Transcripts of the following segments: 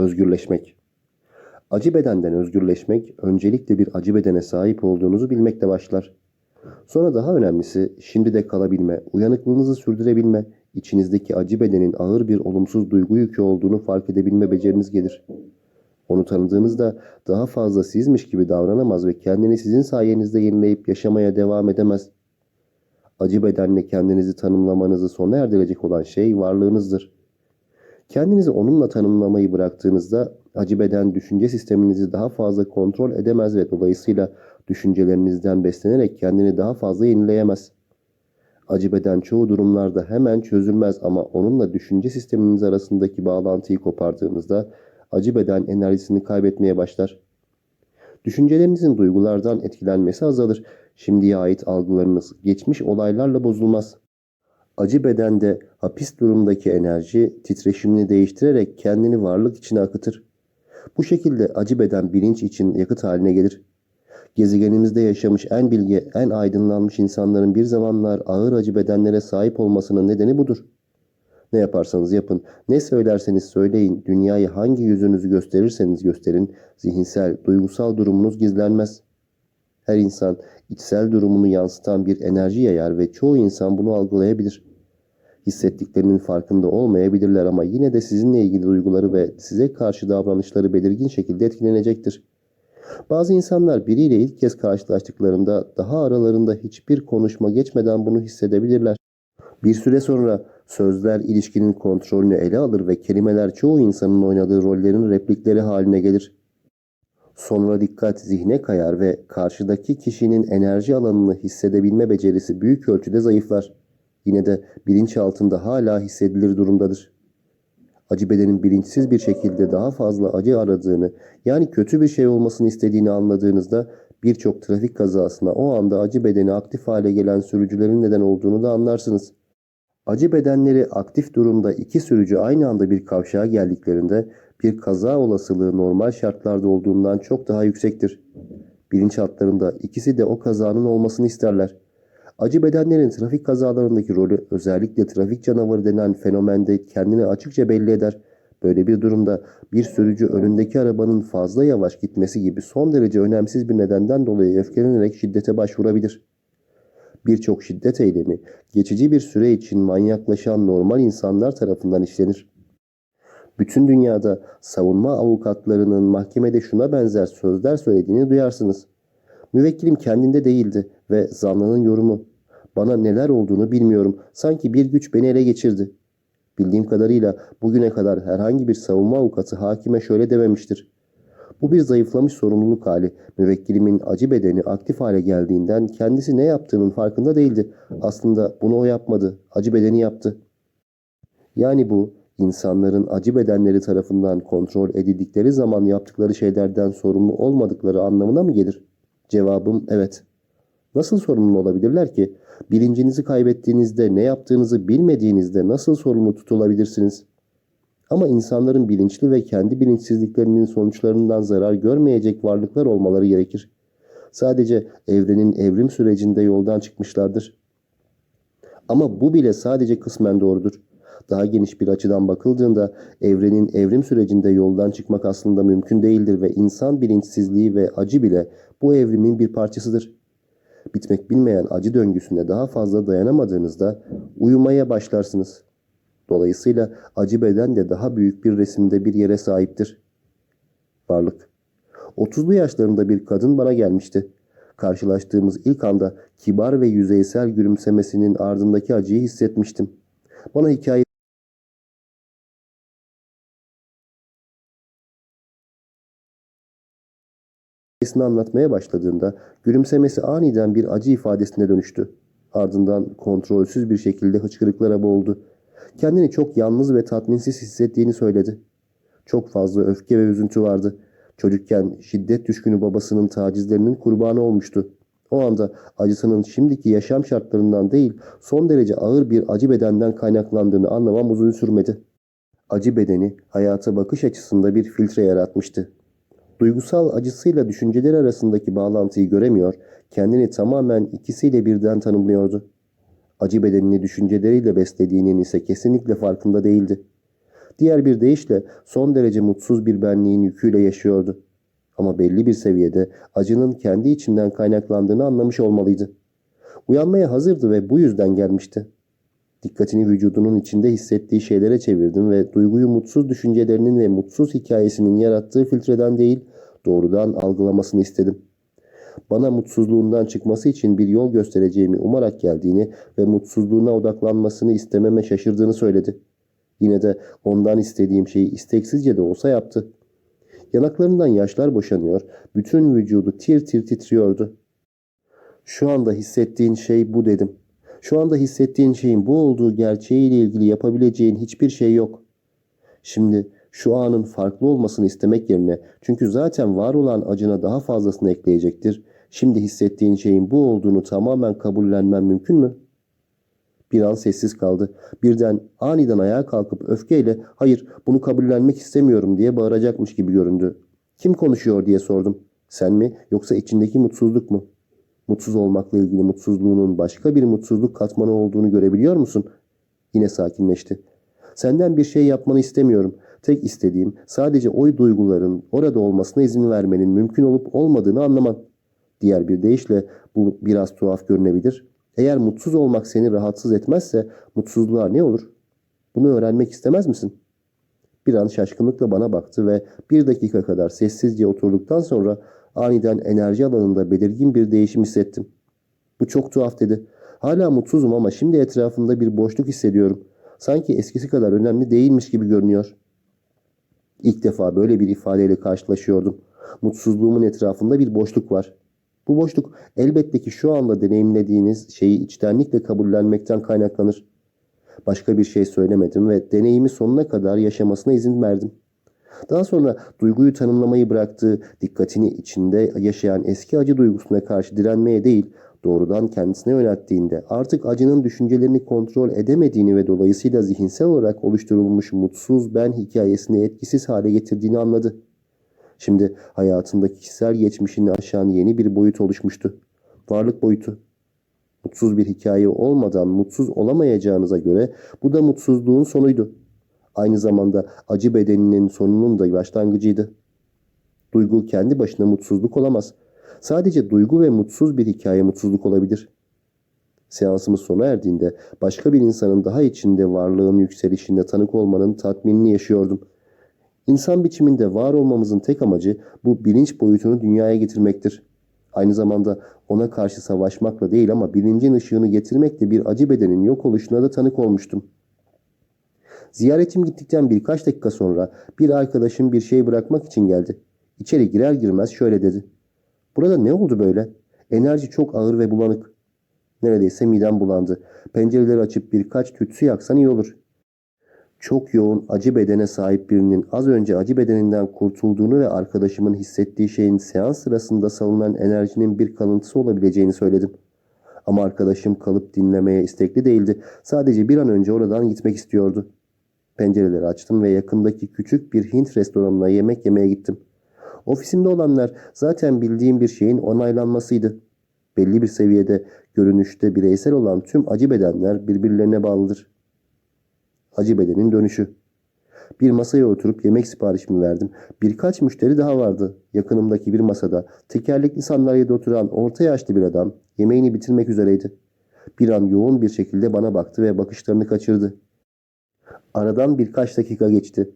Özgürleşmek. Acı bedenden özgürleşmek, öncelikle bir acı bedene sahip olduğunuzu bilmekle başlar. Sonra daha önemlisi, şimdi de kalabilme, uyanıklığınızı sürdürebilme, içinizdeki acı bedenin ağır bir olumsuz duygu yükü olduğunu fark edebilme beceriniz gelir. Onu tanıdığınızda daha fazla sizmiş gibi davranamaz ve kendini sizin sayenizde yenileyip yaşamaya devam edemez. Acı bedenle kendinizi tanımlamanızı sona erdirecek olan şey varlığınızdır. Kendinizi onunla tanımlamayı bıraktığınızda acı beden düşünce sisteminizi daha fazla kontrol edemez ve dolayısıyla düşüncelerinizden beslenerek kendini daha fazla yenileyemez. Acı beden çoğu durumlarda hemen çözülmez ama onunla düşünce sisteminiz arasındaki bağlantıyı kopardığınızda acı beden enerjisini kaybetmeye başlar. Düşüncelerinizin duygulardan etkilenmesi azalır. Şimdiye ait algılarınız geçmiş olaylarla bozulmaz. Acı bedende hapis durumdaki enerji titreşimini değiştirerek kendini varlık içine akıtır. Bu şekilde acı beden bilinç için yakıt haline gelir. Gezegenimizde yaşamış en bilge, en aydınlanmış insanların bir zamanlar ağır acı bedenlere sahip olmasının nedeni budur. Ne yaparsanız yapın, ne söylerseniz söyleyin, dünyayı hangi yüzünüzü gösterirseniz gösterin, zihinsel, duygusal durumunuz gizlenmez. Her insan içsel durumunu yansıtan bir enerji yayar ve çoğu insan bunu algılayabilir. Hissettiklerinin farkında olmayabilirler ama yine de sizinle ilgili duyguları ve size karşı davranışları belirgin şekilde etkilenecektir. Bazı insanlar biriyle ilk kez karşılaştıklarında daha aralarında hiçbir konuşma geçmeden bunu hissedebilirler. Bir süre sonra sözler ilişkinin kontrolünü ele alır ve kelimeler çoğu insanın oynadığı rollerin replikleri haline gelir. Sonra dikkat zihne kayar ve karşıdaki kişinin enerji alanını hissedebilme becerisi büyük ölçüde zayıflar. Yine de bilinç altında hala hissedilir durumdadır. Acı bedenin bilinçsiz bir şekilde daha fazla acı aradığını, yani kötü bir şey olmasını istediğini anladığınızda birçok trafik kazasına o anda acı bedeni aktif hale gelen sürücülerin neden olduğunu da anlarsınız. Acı bedenleri aktif durumda iki sürücü aynı anda bir kavşağa geldiklerinde bir kaza olasılığı normal şartlarda olduğundan çok daha yüksektir. Bilinçaltlarında ikisi de o kazanın olmasını isterler. Acı bedenlerin trafik kazalarındaki rolü özellikle trafik canavarı denen fenomende kendini açıkça belli eder. Böyle bir durumda bir sürücü önündeki arabanın fazla yavaş gitmesi gibi son derece önemsiz bir nedenden dolayı öfkelenerek şiddete başvurabilir. Birçok şiddet eylemi geçici bir süre için manyaklaşan normal insanlar tarafından işlenir. Bütün dünyada savunma avukatlarının mahkemede şuna benzer sözler söylediğini duyarsınız. Müvekkilim kendinde değildi ve zanlının yorumu. Bana neler olduğunu bilmiyorum. Sanki bir güç beni ele geçirdi. Bildiğim kadarıyla bugüne kadar herhangi bir savunma avukatı hakime şöyle dememiştir. Bu bir zayıflamış sorumluluk hali. Müvekkilimin acı bedeni aktif hale geldiğinden kendisi ne yaptığının farkında değildi. Aslında bunu o yapmadı. Acı bedeni yaptı. Yani bu insanların acı bedenleri tarafından kontrol edildikleri zaman yaptıkları şeylerden sorumlu olmadıkları anlamına mı gelir? Cevabım evet. Nasıl sorumlu olabilirler ki? Bilincinizi kaybettiğinizde, ne yaptığınızı bilmediğinizde nasıl sorumlu tutulabilirsiniz? Ama insanların bilinçli ve kendi bilinçsizliklerinin sonuçlarından zarar görmeyecek varlıklar olmaları gerekir. Sadece evrenin evrim sürecinde yoldan çıkmışlardır. Ama bu bile sadece kısmen doğrudur. Daha geniş bir açıdan bakıldığında evrenin evrim sürecinde yoldan çıkmak aslında mümkün değildir ve insan bilinçsizliği ve acı bile bu evrimin bir parçasıdır. Bitmek bilmeyen acı döngüsüne daha fazla dayanamadığınızda uyumaya başlarsınız. Dolayısıyla acı beden de daha büyük bir resimde bir yere sahiptir. Varlık 30'lu yaşlarında bir kadın bana gelmişti. Karşılaştığımız ilk anda kibar ve yüzeysel gülümsemesinin ardındaki acıyı hissetmiştim. Bana hikaye hikayesini anlatmaya başladığında gülümsemesi aniden bir acı ifadesine dönüştü. Ardından kontrolsüz bir şekilde hıçkırıklara boğuldu. Kendini çok yalnız ve tatminsiz hissettiğini söyledi. Çok fazla öfke ve üzüntü vardı. Çocukken şiddet düşkünü babasının tacizlerinin kurbanı olmuştu. O anda acısının şimdiki yaşam şartlarından değil, son derece ağır bir acı bedenden kaynaklandığını anlamam uzun sürmedi. Acı bedeni hayata bakış açısında bir filtre yaratmıştı. Duygusal acısıyla düşünceleri arasındaki bağlantıyı göremiyor, kendini tamamen ikisiyle birden tanımlıyordu. Acı bedenini düşünceleriyle beslediğinin ise kesinlikle farkında değildi. Diğer bir deyişle son derece mutsuz bir benliğin yüküyle yaşıyordu. Ama belli bir seviyede acının kendi içinden kaynaklandığını anlamış olmalıydı. Uyanmaya hazırdı ve bu yüzden gelmişti. Dikkatini vücudunun içinde hissettiği şeylere çevirdim ve duyguyu mutsuz düşüncelerinin ve mutsuz hikayesinin yarattığı filtreden değil, doğrudan algılamasını istedim. Bana mutsuzluğundan çıkması için bir yol göstereceğimi umarak geldiğini ve mutsuzluğuna odaklanmasını istememe şaşırdığını söyledi. Yine de ondan istediğim şeyi isteksizce de olsa yaptı. Yanaklarından yaşlar boşanıyor, bütün vücudu tir tir titriyordu. Şu anda hissettiğin şey bu dedim. Şu anda hissettiğin şeyin bu olduğu gerçeğiyle ilgili yapabileceğin hiçbir şey yok. Şimdi şu anın farklı olmasını istemek yerine çünkü zaten var olan acına daha fazlasını ekleyecektir. Şimdi hissettiğin şeyin bu olduğunu tamamen kabullenmen mümkün mü? Bir an sessiz kaldı. Birden aniden ayağa kalkıp öfkeyle hayır bunu kabullenmek istemiyorum diye bağıracakmış gibi göründü. Kim konuşuyor diye sordum. Sen mi yoksa içindeki mutsuzluk mu? Mutsuz olmakla ilgili mutsuzluğunun başka bir mutsuzluk katmanı olduğunu görebiliyor musun? Yine sakinleşti. Senden bir şey yapmanı istemiyorum. Tek istediğim sadece o duyguların orada olmasına izin vermenin mümkün olup olmadığını anlaman. Diğer bir deyişle bu biraz tuhaf görünebilir. Eğer mutsuz olmak seni rahatsız etmezse mutsuzluğa ne olur? Bunu öğrenmek istemez misin? Bir an şaşkınlıkla bana baktı ve bir dakika kadar sessizce oturduktan sonra aniden enerji alanında belirgin bir değişim hissettim. Bu çok tuhaf dedi. Hala mutsuzum ama şimdi etrafımda bir boşluk hissediyorum. Sanki eskisi kadar önemli değilmiş gibi görünüyor. İlk defa böyle bir ifadeyle karşılaşıyordum. Mutsuzluğumun etrafında bir boşluk var. Bu boşluk elbette ki şu anda deneyimlediğiniz şeyi içtenlikle kabullenmekten kaynaklanır. Başka bir şey söylemedim ve deneyimi sonuna kadar yaşamasına izin verdim. Daha sonra duyguyu tanımlamayı bıraktığı, dikkatini içinde yaşayan eski acı duygusuna karşı direnmeye değil, doğrudan kendisine yönelttiğinde artık acının düşüncelerini kontrol edemediğini ve dolayısıyla zihinsel olarak oluşturulmuş mutsuz ben hikayesini etkisiz hale getirdiğini anladı. Şimdi hayatındaki kişisel geçmişini aşan yeni bir boyut oluşmuştu. Varlık boyutu. Mutsuz bir hikaye olmadan mutsuz olamayacağınıza göre bu da mutsuzluğun sonuydu. Aynı zamanda acı bedeninin sonunun da başlangıcıydı. Duygu kendi başına mutsuzluk olamaz. Sadece duygu ve mutsuz bir hikaye mutsuzluk olabilir. Seansımız sona erdiğinde başka bir insanın daha içinde varlığın yükselişinde tanık olmanın tatminini yaşıyordum. İnsan biçiminde var olmamızın tek amacı bu bilinç boyutunu dünyaya getirmektir. Aynı zamanda ona karşı savaşmakla değil ama bilincin ışığını getirmekle bir acı bedenin yok oluşuna da tanık olmuştum. Ziyaretim gittikten birkaç dakika sonra bir arkadaşım bir şey bırakmak için geldi. İçeri girer girmez şöyle dedi. Burada ne oldu böyle? Enerji çok ağır ve bulanık. Neredeyse midem bulandı. Pencereleri açıp birkaç tütsü yaksan iyi olur. Çok yoğun acı bedene sahip birinin az önce acı bedeninden kurtulduğunu ve arkadaşımın hissettiği şeyin seans sırasında salınan enerjinin bir kalıntısı olabileceğini söyledim. Ama arkadaşım kalıp dinlemeye istekli değildi. Sadece bir an önce oradan gitmek istiyordu. Pencereleri açtım ve yakındaki küçük bir Hint restoranına yemek yemeye gittim. Ofisimde olanlar zaten bildiğim bir şeyin onaylanmasıydı. Belli bir seviyede görünüşte bireysel olan tüm acı bedenler birbirlerine bağlıdır. Acı bedenin dönüşü. Bir masaya oturup yemek siparişimi verdim. Birkaç müşteri daha vardı. Yakınımdaki bir masada tekerlekli sandalyede oturan orta yaşlı bir adam yemeğini bitirmek üzereydi. Bir an yoğun bir şekilde bana baktı ve bakışlarını kaçırdı. Aradan birkaç dakika geçti.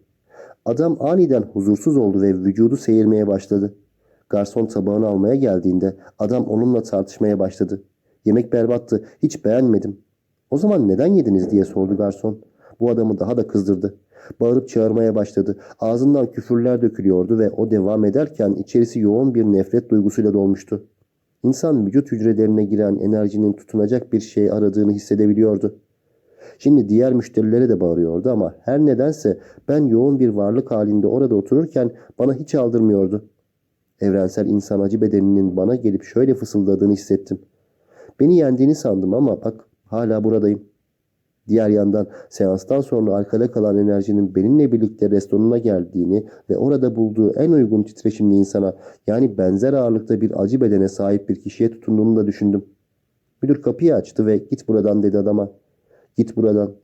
Adam aniden huzursuz oldu ve vücudu seyirmeye başladı. Garson tabağını almaya geldiğinde adam onunla tartışmaya başladı. Yemek berbattı, hiç beğenmedim. O zaman neden yediniz diye sordu garson. Bu adamı daha da kızdırdı. Bağırıp çağırmaya başladı. Ağzından küfürler dökülüyordu ve o devam ederken içerisi yoğun bir nefret duygusuyla dolmuştu. İnsan vücut hücrelerine giren enerjinin tutunacak bir şey aradığını hissedebiliyordu. Şimdi diğer müşterilere de bağırıyordu ama her nedense ben yoğun bir varlık halinde orada otururken bana hiç aldırmıyordu. Evrensel insan acı bedeninin bana gelip şöyle fısıldadığını hissettim. Beni yendiğini sandım ama bak hala buradayım. Diğer yandan seanstan sonra arkada kalan enerjinin benimle birlikte restoranına geldiğini ve orada bulduğu en uygun titreşimli insana yani benzer ağırlıkta bir acı bedene sahip bir kişiye tutunduğunu da düşündüm. Müdür kapıyı açtı ve git buradan dedi adama. Git buradan.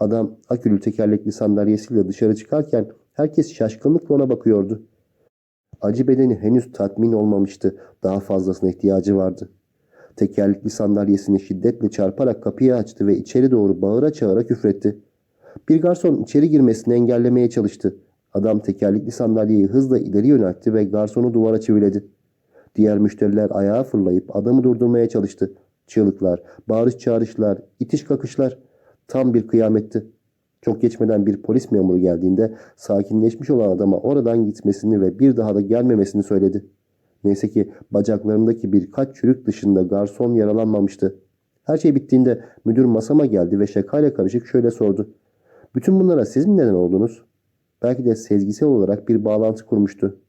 Adam akülü tekerlekli sandalyesiyle dışarı çıkarken herkes şaşkınlıkla ona bakıyordu. Acı bedeni henüz tatmin olmamıştı. Daha fazlasına ihtiyacı vardı. Tekerlekli sandalyesini şiddetle çarparak kapıyı açtı ve içeri doğru bağıra çağıra küfretti. Bir garson içeri girmesini engellemeye çalıştı. Adam tekerlekli sandalyeyi hızla ileri yöneltti ve garsonu duvara çiviledi. Diğer müşteriler ayağa fırlayıp adamı durdurmaya çalıştı. Çığlıklar, bağırış çağrışlar, itiş kakışlar. Tam bir kıyametti. Çok geçmeden bir polis memuru geldiğinde sakinleşmiş olan adama oradan gitmesini ve bir daha da gelmemesini söyledi. Neyse ki bacaklarındaki birkaç çürük dışında garson yaralanmamıştı. Her şey bittiğinde müdür masama geldi ve şakayla karışık şöyle sordu. Bütün bunlara siz mi neden oldunuz? Belki de sezgisel olarak bir bağlantı kurmuştu.